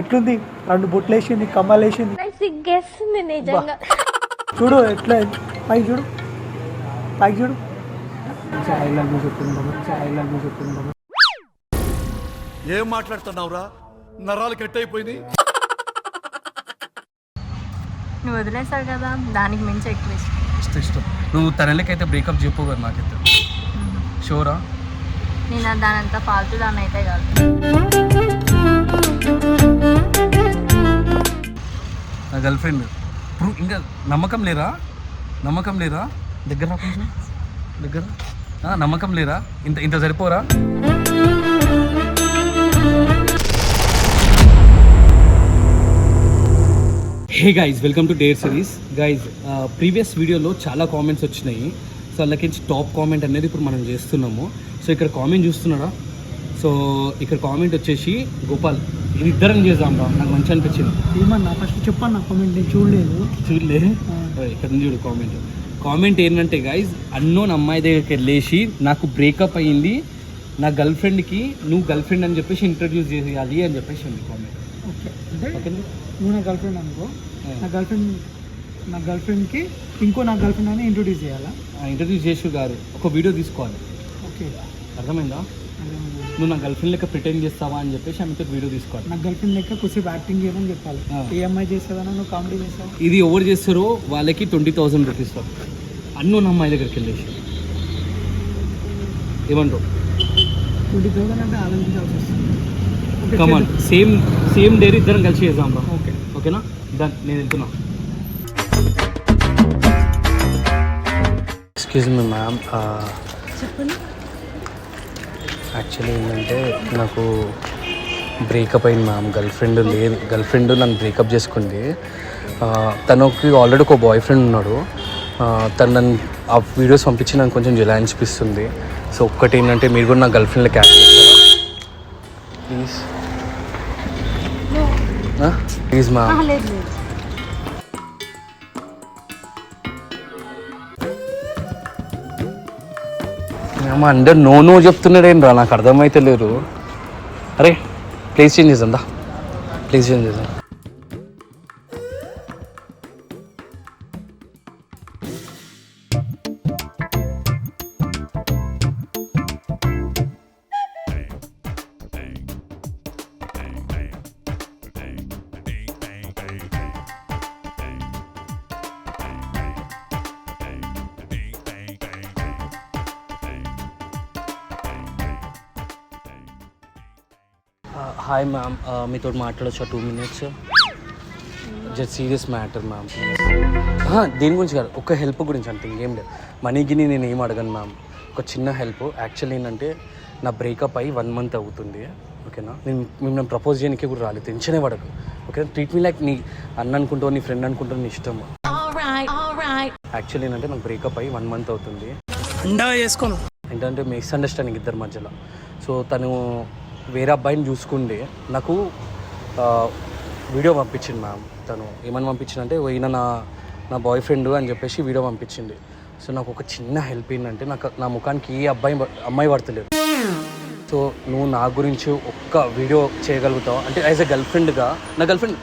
ఎట్లుంది? రెండు బొట్లు వేసింది కమ్మలు వేసింది నాకు సిగ్గేస్తుంది నిజంగా. చూడు ఎట్లా పైకి చూడు. పైకి చూడు. ఐ లవ్ యూ చెప్పింది బాబు ఐ లవ్ యూ చెప్పింది బాబు ఏం మాట్లాడుతున్నావురా? నరాలు కట్ అయిపోయినాయి నువ్వు వదిలేసావు కదా దానికి మించి ఎక్కువ ఇష్టం. ఇష్టం ఇష్టం. నువ్వు తనలకైతే బ్రేకప్ చెప్పు కదా నాకైతే షోరా నేను దానంతా ఫాల్తూ దాన్ని అయితే కాదు. నా గర్ల్ ఫ్రెండ్. ఇప్పుడు ఇంకా నమ్మకం లేరా? నమ్మకం లేరా? దగ్గర దగ్గర నమ్మకం లేరా? ఇంత ఇంత సరిపోరా? Hey guys welcome to dare series guys previous వీడియోలో చాలా కామెంట్స్ వచ్చినాయి. సో అందులోకి టాప్ కామెంట్ అనేది ఇప్పుడు మనం చేస్తున్నాము. సో ఇక్కడ కామెంట్ చూస్తున్నారా? సో ఇక్కడ కామెంట్ వచ్చేసి గోపాల్ ఇది ఇద్దరం చేద్దాం రా నాకు మంచి అనిపించింది. ఏమన్నా? ఫస్ట్ చెప్పన్నా కామెంట్ నేను చూడలేదు. చూడలే. ఇక్కడ నుంచి చూడు కామెంట్ కామెంట్ ఏంటంటే గైజ్ అన్నోన్ అమ్మాయి దగ్గరికి వెళ్ళేసి నాకు బ్రేకప్ అయ్యింది నా గర్ల్ ఫ్రెండ్కి నువ్వు గర్ల్ ఫ్రెండ్ అని చెప్పేసి ఇంట్రడ్యూస్ చేయాలి అని చెప్పేసి ఉంది కామెంట్ ఓకే. అంటే నువ్వు నా గర్ల్ ఫ్రెండ్ అనుకో నా గర్ల్ ఫ్రెండ్ నా గర్ల్ ఫ్రెండ్కి ఇంకో నా గర్ల్ ఫ్రెండ్ అని ఇంట్రొడ్యూస్ చేయాలా? ఇంట్రడ్యూస్ చేసి కాదు ఒక వీడియో తీసుకోవాలి. ఓకే. అర్థమైందా? నువ్వు నా గర్ల్ ఫ్రెండ్ లెక్క ప్రిటెండ్ చేస్తావా అని చెప్పేసి ఆమెతో వీడియో తీసుకోవాలి. నా గర్ల్ ఫ్రెండ్ లెక్క కొద్దిసేపు యాక్టింగ్ చేయమని చెప్పాలి. ఏ అమ్మాయి చేస్తుందన్నా నువ్వు కామెడీ చేస్తావు? ఇది ఎవరు చేస్తారో వాళ్ళకి ట్వంటీ థౌసండ్ రూపీస్ అన్నోన్ అమ్మాయి దగ్గరికి వెళ్ళేసి. ఏమంటావు? ట్వంటీ థౌసండ్ అంటే ఆలోచించాల్సి come on. Same same dare ఇద్దరం కలిసి చేద్దాం రా. ఓకే. ఓకేనా? డన్ నేను వెళ్తున్నా. ఎక్స్క్యూజ్ మీ మ్యామ్ చెప్పండి. యాక్చువల్లీ ఏంటంటే నాకు బ్రేకప్ అయింది మ్యామ్ గర్ల్ ఫ్రెండ్ లేదు గర్ల్ ఫ్రెండ్ నన్ను బ్రేకప్ చేసుకుంది. తనకి ఆల్రెడీ ఒక బాయ్ ఫ్రెండ్ ఉన్నాడు తను నన్ను ఆ వీడియోస్ పంపించి నాకు కొంచెం జలా అనిపిస్తుంది. సో ఒక్కటి ఏంటంటే మీరు కూడా నా గర్ల్ ఫ్రెండ్లో క్యాచ్ చేస్తారా? ప్లీజ్ ప్లీజ్ మ్యామ్ ఏమో లేదు అందరు నో నో చెప్తున్నాడేం రా? నాకు అర్థమైతే లేరు అరే ప్లేస్ చేంజ్ చేద్దాం దా ప్లేస్ చేంజ్ చేద్దాం. హాయ్ మ్యామ్ మీతో మాట్లాడొచ్చా two minutes just serious matter ma'am దీని గురించి కాదు ఒక హెల్ప్ గురించి అంతే ఇంకేం లేదు. మనీ గిని నేను ఏం అడగను మ్యామ్ ఒక చిన్న హెల్ప్ యాక్చువల్లీ ఏంటంటే నా బ్రేకప్ అయ్యి వన్ మంత్ అవుతుంది. ఓకేనా నేను మిమ్మల్ని ప్రపోజ్ చేయడానికి కూడా రాలేదు. టెన్షనే పడకు. ఓకేనా ట్రీట్ మీ లైక్ నీ అన్న అనుకుంటావు నీ ఫ్రెండ్ అనుకుంటావు నీ ఇష్టం. యాక్చువల్లీ ఏంటంటే నాకు బ్రేకప్ అయ్యి వన్ మంత్ అవుతుంది. ఏంటంటే మిస్అండర్స్టాండింగ్ ఇద్దరి మధ్యలో. సో తను వేరే అబ్బాయిని చూసుకుంటే నాకు ఆ, వీడియో పంపించింది మ్యామ్. తను ఏమని పంపించిందంటే ఈయన నా నా బాయ్ ఫ్రెండ్ అని చెప్పేసి వీడియో పంపించింది. సో నాకు ఒక చిన్న హెల్ప్ ఏంటంటే నాకు నా ముఖానికి ఏ అబ్బాయి అమ్మాయి పడతలేదు. సో నువ్వు నా గురించి ఒక్క వీడియో చేయగలుగుతావు? అంటే యాజ్ ఎ గర్ల్ ఫ్రెండ్గా నా గర్ల్ ఫ్రెండ్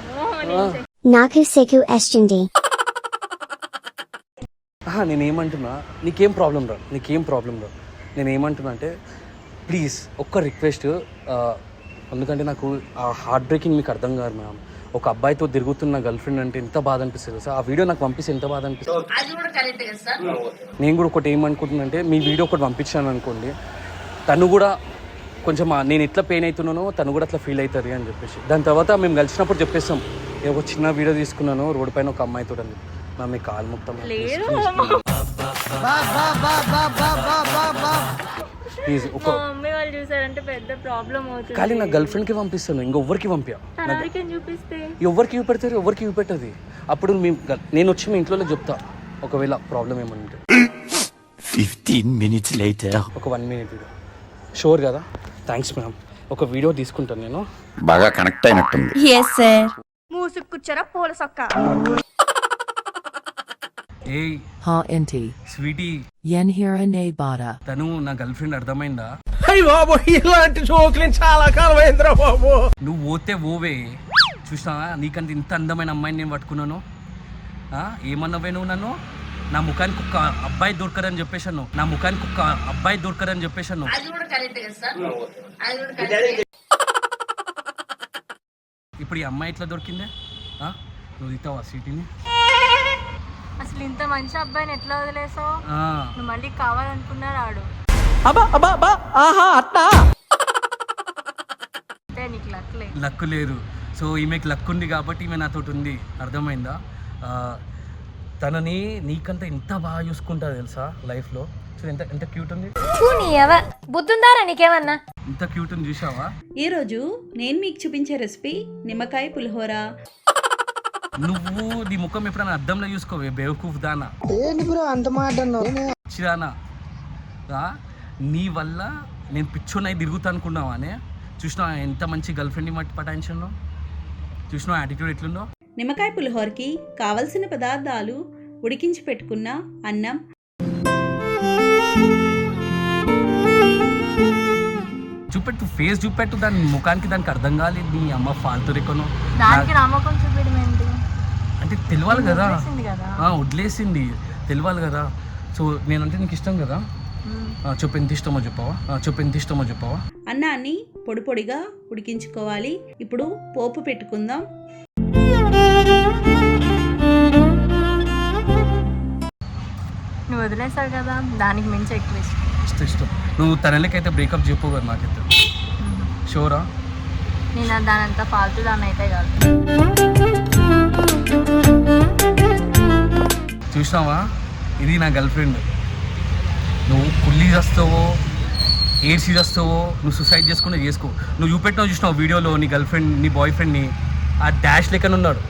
నాకు నేనేమంటున్నా నీకేం ప్రాబ్లం రా? నీకేం ప్రాబ్లం రా? నేను ఏమంటున్నా అంటే ప్లీజ్ ఒక్క రిక్వెస్ట్ ఎందుకంటే నాకు ఆ హార్ట్ బ్రేకింగ్ మీకు అర్థం కాదు మ్యామ్ ఒక అబ్బాయితో తిరుగుతున్న గర్ల్ ఫ్రెండ్ అంటే ఎంత బాధ అనిపిస్తుంది సార్ ఆ వీడియో నాకు పంపిస్తే ఎంత బాధ అనిపిస్తుంది? నేను కూడా ఒకటి ఏమనుకుంటున్నా అంటే మీ వీడియో ఒకటి పంపించాను అనుకోండి. తను కూడా కొంచెం నేను ఎట్లా పెయిన్ అవుతున్నానో తను కూడా అట్లా ఫీల్ అవుతుంది అని చెప్పేసి. దాని తర్వాత మేము కలిసినప్పుడు చెప్పేస్తాం "ఏ, ఒక చిన్న వీడియో తీసుకున్నాను రోడ్డు పైన ఒక అమ్మాయితో అని నా మీ కాలు మొత్తం లేదు ప్లీజ్ ఒక మమ్మీ వాళ్ళు చూసారంటే పెద్ద ప్రాబ్లం అవుతుంది. ఖాళీ నా గర్ల్ ఫ్రెండ్కి పంపిస్తాను ఇంకొవ్వరికి పంపా చూపిస్తే? ఎవరికి ఇవి పెడతారు ఎవరికి ఇవి పెట్టదు అప్పుడు మీ గల్- నేను వచ్చి మీ ఇంట్లో చెప్తా ఒకవేళ ప్రాబ్లం ఉంటే. 15 minutes later. ఒక వన్ మినిట్ వీడియో షూర్ కదా? థ్యాంక్స్ మ్యామ్ ఒక వీడియో తీసుకుంటాను నేను. బాగా కనెక్ట్ అయినట్టుంది. మూసుకుచ్చారా పూల సొక్క ఏ Ha inti. Sweetie. Yen hira ne bada. తను నా గర్ల్ ఫ్రెండ్ అర్థమైందా? బాబు ఇలాంటి జోకులు చాలా కాలం అయిందిరా బాబు. నువ్వు పోతే ఓవే చూసినా నీకంటే ఇంత అందమైన అమ్మాయిని నేను పట్టుకున్నాను. ఆ, ఏమన్నావే నువ్వు నన్ను? నా ముఖానికి ఒక అబ్బాయి దొరకరని చెప్పేశాను. నా ముఖానికి ఒక అబ్బాయి దొరకరని చెప్పేశాను. ఇప్పుడు ఈ అమ్మాయి ఎట్లా దొరికిందే? ఆ? నువ్వు ఇస్తావా సీటీని అసలు ఇంత మంచి అబ్బాయిని ఎట్లా వదిలేసావు? నువ్వు మళ్ళీ కావాలనుకున్నా రాడు అబ్బా అబ్బా అబ్బా ఆహా అట్టా అంటే నీకు లక్లే లక్కు లేదు. సో ఈమెకి లక్ ఉంది కాబట్టి ఈమె నాతోటి ఉంది. అర్థమైందా? ఆ, తనని నీకంటే ఎంత బాగా చూసుకుంటా తెలుసా లైఫ్లో? సో ఎంత ఎంత క్యూట్ ఉంది. బుద్ధుందారా నీకేమన్నా? ఇంత క్యూట్ ఉంది చూసావా ఈరోజు నేను మీకు చూపించే రెసిపీ నిమ్మకాయ పులిహోర. నువ్వు నీ ముఖం ఎప్పుడైనా అద్దంలో చూసుకోవే? బేవకూఫ్ దానా అంత మాట చిరానా? ఆ? నీ వల్ల నేను పిచ్చోనై తిరుగుతా అనుకున్నావానే చూసినా ఎంత మంచి గర్ల్ ఫ్రెండ్ని మట్టి పటాయించాను? చూసినా యాటిట్యూడ్ ఎట్లుందో? నిమ్మకాయ పులిహోరకి కావలసిన పదార్థాలు ఉడికించి పెట్టుకున్న అన్నం. చూపెట్టు ఫేస్ చూపెట్టు దాని ముఖానికి దానికి అర్థం కాలేదు నీ అమ్మ ఫాల్తు రెక్కను దానికి నమ్మకం చూపించడం ఏంటి అంటే తెలియాలి కదా. వదిలేసింది కదా. ఆ, వదిలేసింది. తెలియాలి కదా. సో నేనంటే నీకు ఇష్టం కదా? ఆ, చెప్పు ఎంత ఇష్టమో చెప్పవా? ఆ, చెప్పు ఎంత ఇష్టమో చెప్పవా? అన్నాన్ని పొడి పొడిగా ఉడికించుకోవాలి. ఇప్పుడు పోపు పెట్టుకుందాం. నువ్వు వదిలేసావు కదా దానికి మించి ఎక్కువ ఇష్టం. ఇష్టం ఇష్టం. నువ్వు తనలకైతే బ్రేకప్ చెప్పు కదా నాకైతే. షోరా నేను దానంతా ఫాల్తూ దాన్ని అయితే కాదు. చూసినావా? ఇది నా గర్ల్ ఫ్రెండ్. నువ్వు కుళ్ళి చేస్తావో ఏడ్చి చేస్తావో నువ్వు సూసైడ్ చేసుకుంటే చేసుకో. నువ్వు చూపెట్టినావు చూసినావు వీడియోలో నీ గర్ల్ ఫ్రెండ్ నీ బాయ్ ఫ్రెండ్ని ఆ డాష్ లెక్కన ఉన్నాడు.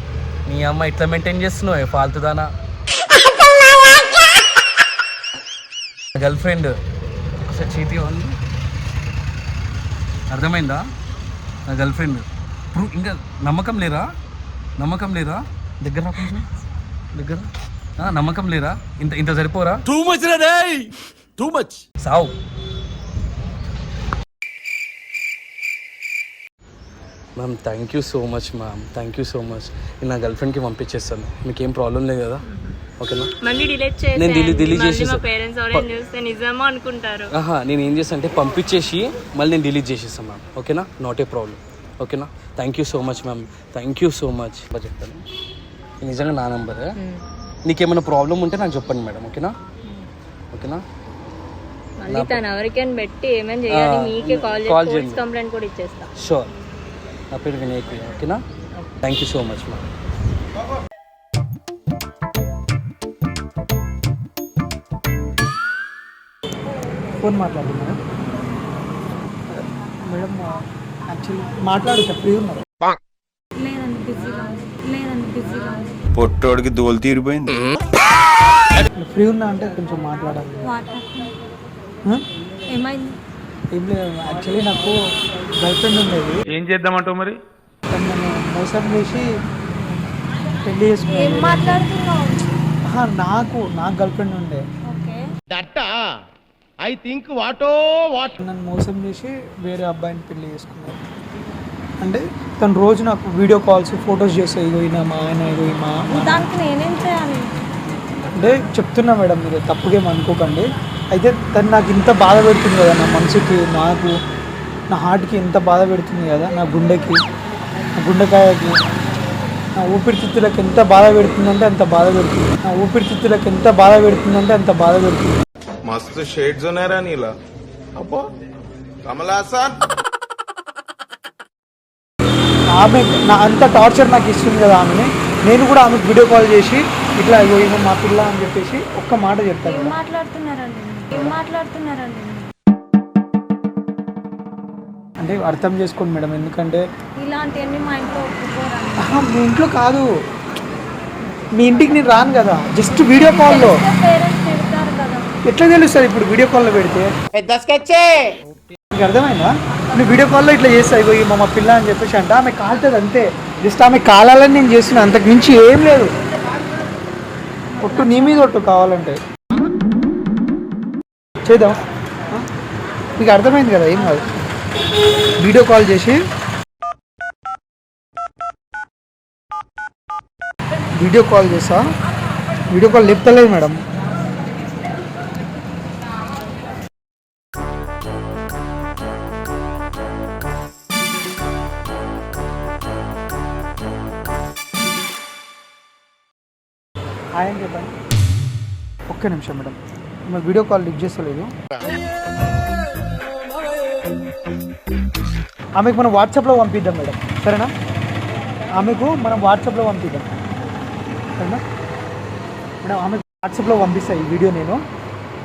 నీ అమ్మ ఎట్లా మెయింటైన్ చేస్తున్నావు? ఫాల్తుదానా? Girlfriend. ఒకసారి చేతి ఉంది. అర్థమైందా? నా గర్ల్ ఫ్రెండ్. ఇప్పుడు ఇంకా నమ్మకం లేరా? నమ్మకం లేరా? దగ్గర దగ్గర నమ్మకం లేరా? ఇంత ఇంత సరిపోరా? టూ మచ్ రే టూ మచ్ సావు. Ma'am thank you so much ma'am thank you so much నేను నా గర్ల్ ఫ్రెండ్కి పంపించేస్తాను. మీకు ఏం ప్రాబ్లం లేదు కదా? ఓకేనా డిలీట్ నేను ఆహా నేను ఏం చేస్తాను అంటే పంపించేసి మళ్ళీ నేను డిలీట్ చేసేస్తాను మ్యామ్ ఓకేనా నాట్ ఏ ప్రాబ్లం ఓకేనా thank you so much ma'am thank you so much చెప్తాను. నిజంగా నా నంబరే నీకేమైనా ప్రాబ్లం ఉంటే నాకు చెప్పండి మేడం ఓకేనా? ఓకేనా? మళ్ళీ తను ఎవరికైనా పెట్టి ఏమైనా చేయాలి మీకే కాల్ call చేసి చేయండి. కంప్లైంట్ కూడా ఇచ్చేస్తా. షూర్ నా పేరు వినాయక్ ఓకేనా? Thank you so much phone madam. Actually మాట్లాడు ఫ్రీ ఉన్నారు పొట్టోడికి దోలు తీరిపోయింది. ఫ్రీ ఉన్నా అంటే కొంచెం మాట్లాడాలి? ఏమైంది? ఏం లేదు యాక్చువల్లీ నాకు గర్ల్ ఫ్రెండ్ ఉండేది. ఏం చేద్దామంటావు మరి? మోసం చేసి పెళ్ళి ఏం చేసుకున్నాను మాట్లాడుతున్నావు? ఆహా, నాకు నాకు గర్ల్ ఫ్రెండ్ ఉండే. ఓకే. నన్ను మోసం చేసి వేరే అబ్బాయిని పెళ్ళి చేసుకున్నాను అంటే తను రోజు నాకు వీడియో కాల్స్ ఫొటోస్ చేస్తాయి ఇగో మా ఆయన ఇగో మా అంటే చెప్తున్నా మేడం మీరు తప్పుగేం అనుకోకండి. అయితే తను నాకు ఇంత బాధ పెడుతుంది కదా నా మనసుకి నాకు నా హార్ట్కి ఎంత బాధ పెడుతుంది కదా నా గుండెకి నా గుండెకాయకి నా ఊపిరితిత్తులకు ఎంత బాధ పెడుతుందంటే అంత బాధ పెడుతుంది. నా ఊపిరితిత్తులకు ఎంత బాధ పెడుతుందంటే అంత బాధ పెడుతుంది. మస్తు షేడ్స్ ఉన్నారా నీలా. అబ్బో కమలాసన్. ఆమె నా అంత టార్చర్ నాకు ఇస్తుంది కదా ఆమెని. నేను కూడా ఆమెకు వీడియో కాల్ చేసి ఇట్లా ఇగో ఈమె మా పిల్ల అని చెప్పేసి ఒక్క మాట చెప్తాను ఏం మేడం. మాట్లాడుతున్నారండి? ఏం మాట్లాడుతున్నారండి? అంటే అర్థం చేసుకోండి మేడం ఎందుకంటే ఇలాంటివన్నీ మా ఇంట్లో ఒప్పుకోరండి. ఆహా, మీ ఇంట్లో కాదు. మీ ఇంటికి నేను రాను కదా జస్ట్ వీడియో కాల్లో. పేరెంట్స్ తిడతారు కదా. ఎట్లా తెలుస్తుంది ఇప్పుడు వీడియో కాల్లో పెడితే? అర్థమైందా? నువ్వు వీడియో కాల్లో ఇట్లా చేస్తా ఇగో ఈ మా పిల్ల అని చెప్పేసి అంటే ఆమె కాలుతుంది అంతే. జస్ట్ ఆమె కాలాలని నేను చేస్తున్నా అంతకు మించి ఏం లేదు. ఒట్టు నీ మీద ఒట్టు కావాలంటే. చేద్దాం. మీకు అర్థమైంది కదా ఏం కాదు. వీడియో కాల్ చేసి. వీడియో కాల్ చేసా వీడియో కాల్ లేపుతలేదు మేడం. హాయ్ అని చెప్పండి ఒక్క నిమిషం మేడం. మరి వీడియో కాల్ లిఫ్ట్ చేస్తలేదు. ఆమెకు మనం వాట్సాప్లో పంపిద్దాం మేడం. సరేనా? ఆమెకు మనం వాట్సాప్లో పంపిద్దాం. సరేనా? మేడం ఆమెకు వాట్సాప్లో పంపిస్తాయి ఈ వీడియో నేను.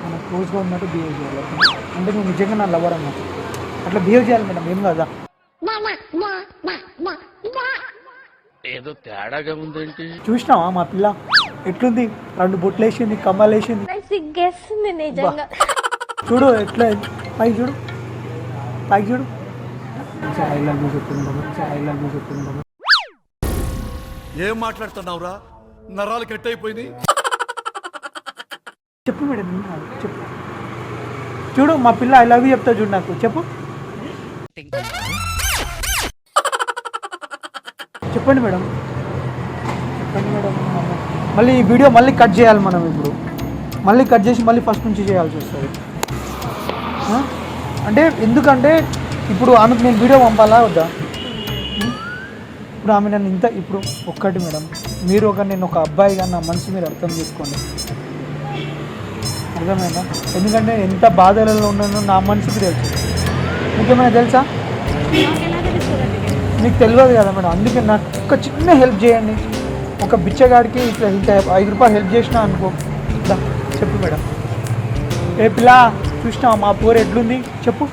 మన క్లోజ్గా ఉన్నట్టు బిహేవ్ చేయాలి? అంటే నువ్వు నిజంగా నా లవర్ అన్నట్టు. అట్లా బిహేవ్ చేయాలి మేడం ఏం కదా? ఏదో తేడాగా ఉందేంటి? చూసినావా మా పిల్ల? ఎట్లుంది? రెండు బొట్లు వేసింది కమ్మలు వేసింది. సిగ్గేస్తుంది నిజంగా. చూడు ఎట్లా పైకి చూడు. పైకి చూడు. ఐ లవ్ యూ చెప్పింది ఐ లవ్ యూ చెప్పింది ఏం మాట్లాడుతున్నావురా? నరాలు కట్ అయిపోయింది చెప్పు మేడం చెప్పు. చూడు మా పిల్ల ఐ లవ్ యూ చెప్తా చూడు నాకు చెప్పు. చెప్పండి మేడం. చెప్పండి మేడం. మళ్ళీ ఈ వీడియో మళ్ళీ కట్ చేయాలి మనం ఇప్పుడు. మళ్ళీ కట్ చేసి మళ్ళీ ఫస్ట్ నుంచి చేయాల్సి వస్తుంది? అంటే ఎందుకంటే ఇప్పుడు ఆమెకు నేను వీడియో పంపాలా వద్దా? ఇప్పుడు ఆమె నన్ను ఇంత ఇప్పుడు ఒక్కటి మేడం మీరు ఒక నేను ఒక అబ్బాయిగా నా మనసు మీరు అర్థం చేసుకోండి. అర్థమైందా? ఎందుకంటే ఎంత బాధలలో ఉన్నానో నా మనసుకి తెలుసు. మీకేమైనా తెలుసా? మీకు తెలియదు కదా మేడం అందుకే నాకు ఒక చిన్న హెల్ప్ చేయండి. ఒక బిచ్చగాడికి ఇట్లా ఇంత ఐదు రూపాయలు హెల్ప్ చేసినా అనుకో. చెప్పు మేడం. ఏ పిల్ల చూసినా మా పోరు ఎట్లుంది చెప్పు.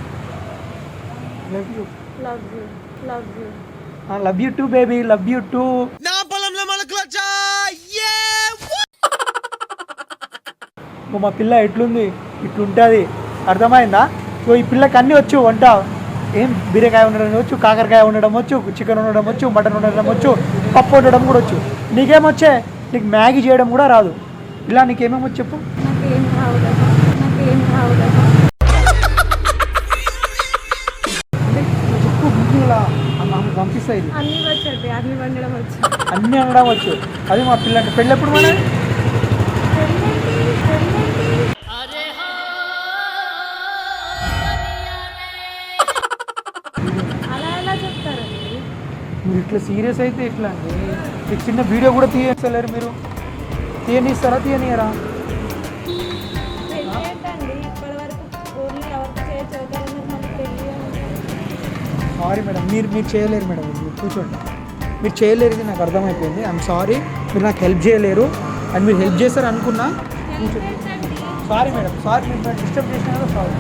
Love you love you love you love you too baby love you too నా పొలంలో మా పిల్ల ఎట్లుంది ఇట్లుంటుంది. అర్థమైందా? ఓ ఈ పిల్లకి అన్నీ వచ్చు వంట. ఏం బీరకాయ ఉండడం వచ్చు కాకరకాయ ఉండడం వచ్చు చికెన్ ఉండడం వచ్చు మటన్ ఉండడం వచ్చు. పప్పు ఉండడం కూడా వచ్చు. నీకేమొచ్చే? నీకు మ్యాగీ చేయడం కూడా రాదు. ఇలా నీకేమేమి చెప్పు? పంపిస్తాయి. అన్నీ వండడం వచ్చు. అన్నీ అనడం వచ్చు. అది మా పిల్ల అంటే పెళ్ళి ఎప్పుడు మన ఇట్లా సీరియస్ అయితే ఎట్లా అండి? మీకు చిన్న వీడియో కూడా తీయలేరు మీరు. తీయనిస్తారా తీయనియరా? సారీ మేడం మీరు మీరు చేయలేరు మేడం మీరు కూర్చోండి. మీరు చేయలేరు ఇది నాకు అర్థమైపోయింది. ఐఎమ్ సారీ మీరు నాకు హెల్ప్ చేయలేరు. అండ్ మీరు హెల్ప్ చేస్తారు అనుకున్నా కూర్చోండి సారీ మేడం సారీ మీరు డిస్టర్బ్ చేసినా సారీ